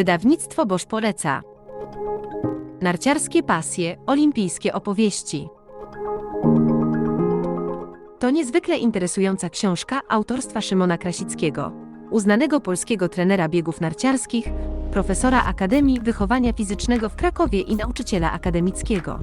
Wydawnictwo Boż poleca. Narciarskie pasje, olimpijskie opowieści. To niezwykle interesująca książka autorstwa Szymona Krasickiego, uznanego polskiego trenera biegów narciarskich, profesora Akademii Wychowania Fizycznego w Krakowie i nauczyciela akademickiego.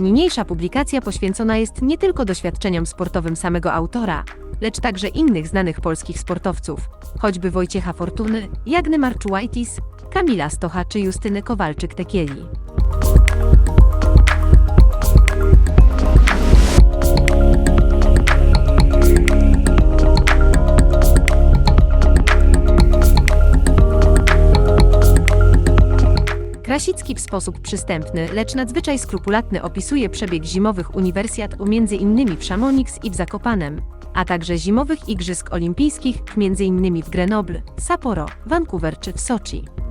Niniejsza publikacja poświęcona jest nie tylko doświadczeniom sportowym samego autora, lecz także innych znanych polskich sportowców, choćby Wojciecha Fortuny, Jagny Marczułajtis, Kamila Stocha czy Justyny Kowalczyk-Tekieli. Krasicki w sposób przystępny, lecz nadzwyczaj skrupulatny opisuje przebieg zimowych uniwersjat u m.in. w Chamonix i w Zakopanem, a także zimowych igrzysk olimpijskich m.in. w Grenoble, Sapporo, Vancouver czy w Soczi.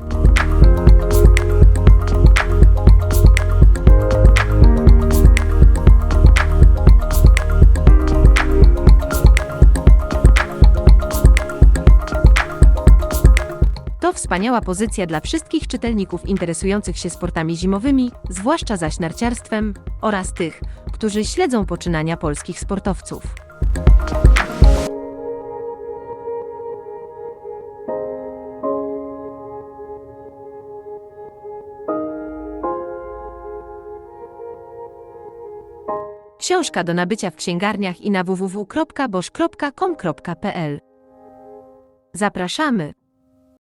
Wspaniała pozycja dla wszystkich czytelników interesujących się sportami zimowymi, zwłaszcza zaś narciarstwem, oraz tych, którzy śledzą poczynania polskich sportowców. Książka do nabycia w księgarniach i na www.boż.com.pl Zapraszamy!